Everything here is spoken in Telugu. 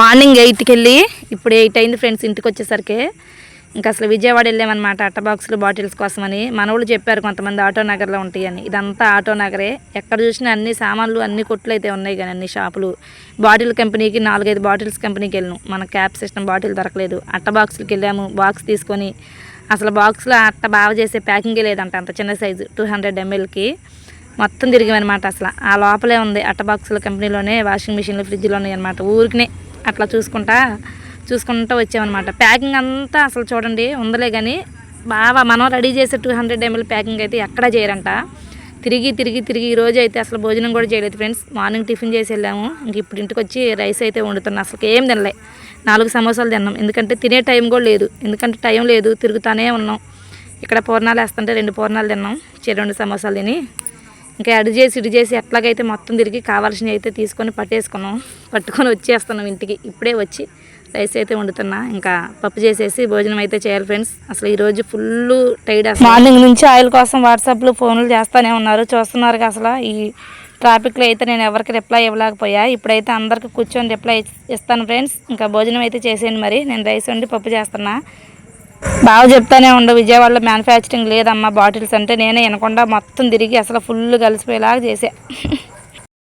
మార్నింగ్ ఎయిట్కి వెళ్ళి ఇప్పుడు ఎయిట్ అయింది ఫ్రెండ్స్ ఇంటికి వచ్చేసరికి ఇంకా అసలు విజయవాడ వెళ్ళామన్నమాట అట్ట బాక్సులు బాటిల్స్ కోసమని. మనవాళ్ళు చెప్పారు కొంతమంది ఆటో నగర్లో ఉంటాయని. ఇదంతా ఆటో నగరే. ఎక్కడ చూసినా అన్ని సామాన్లు అన్ని కొట్లు అయితే ఉన్నాయి కానీ అన్ని షాపులు. బాటిల్ కంపెనీకి నాలుగైదు బాటిల్స్ కంపెనీకి వెళ్ళాను. మన క్యాప్ సిస్టమ్ బాటిల్ దొరకలేదు. అట్ట బాక్సులకి వెళ్ళాము. బాక్స్ తీసుకొని అసలు బాక్స్లో అట్ట బాగా చేసే ప్యాకింగే లేదంట అంత చిన్న సైజు టూ హండ్రెడ్ ఎంఎల్కి. మొత్తం తిరిగామన్నమాట అసలు. ఆ లోపలే ఉంది అట్ట బాక్సుల కంపెనీలోనే వాషింగ్ మిషన్లు ఫ్రిడ్జ్లు ఉన్నాయి అనమాట ఊరికినే అట్లా చూసుకుంటా చూసుకుంటూ వచ్చామన్నమాట. ప్యాకింగ్ అంతా అసలు చూడండి ఉందలే కానీ బాగా మనం రెడీ చేసే టూ హండ్రెడ్ ఎంఎల్ ప్యాకింగ్ అయితే ఎక్కడా చేయరంట. తిరిగి తిరిగి తిరిగి ఈ రోజు అయితే అసలు భోజనం కూడా చేయలేదు ఫ్రెండ్స్. మార్నింగ్ టిఫిన్ చేసి వెళ్ళాము. ఇంక ఇప్పుడు ఇంటికి వచ్చి రైస్ అయితే వండుతున్నాం. అసలు ఏం తినలే. నాలుగు సమోసాలు తిన్నాం. ఎందుకంటే తినే టైం కూడా లేదు. ఎందుకంటే టైం లేదు తిరుగుతానే ఉన్నాం. ఇక్కడ పూర్ణాలు వేస్తుంటే రెండు పూర్ణాలు తిన్నాం. చె- రెండు సమోసాలు తిని ఇంకా అడి చేసి ఇడి చేసి ఎట్లాగైతే మొత్తం తిరిగి కావాల్సినవి అయితే తీసుకొని పట్టేసుకున్నాం. పట్టుకొని వచ్చేస్తున్నాం ఇంటికి. ఇప్పుడే వచ్చి రైస్ అయితే వండుతున్నా. ఇంకా పప్పు చేసేసి భోజనం అయితే చేయాలి ఫ్రెండ్స్. అసలు ఈరోజు ఫుల్ టైడ్ అసలు. మార్నింగ్ నుంచి ఆయిల్ కోసం వాట్సాప్లో ఫోన్లు చేస్తూనే ఉన్నారు. చూస్తున్నారు అసలు. ఈ ట్రాఫిక్లో అయితే నేను ఎవరికి రిప్లై ఇవ్వలేకపోయా. ఇప్పుడైతే అందరికి కూర్చొని రిప్లై ఇస్తాను ఫ్రెండ్స్. ఇంకా భోజనం అయితే చేసేయండి మరి. నేను రైస్ వండి పప్పు చేస్తున్నా. బాగా చెప్తానే ఉండు విజయవాడలో మ్యానుఫ్యాక్చరింగ్ లేదమ్మా బాటిల్స్ అంటే నేనే వినకుండా మొత్తం తిరిగి అసలు ఫుల్ కలిసిపోయేలాగా చేసా.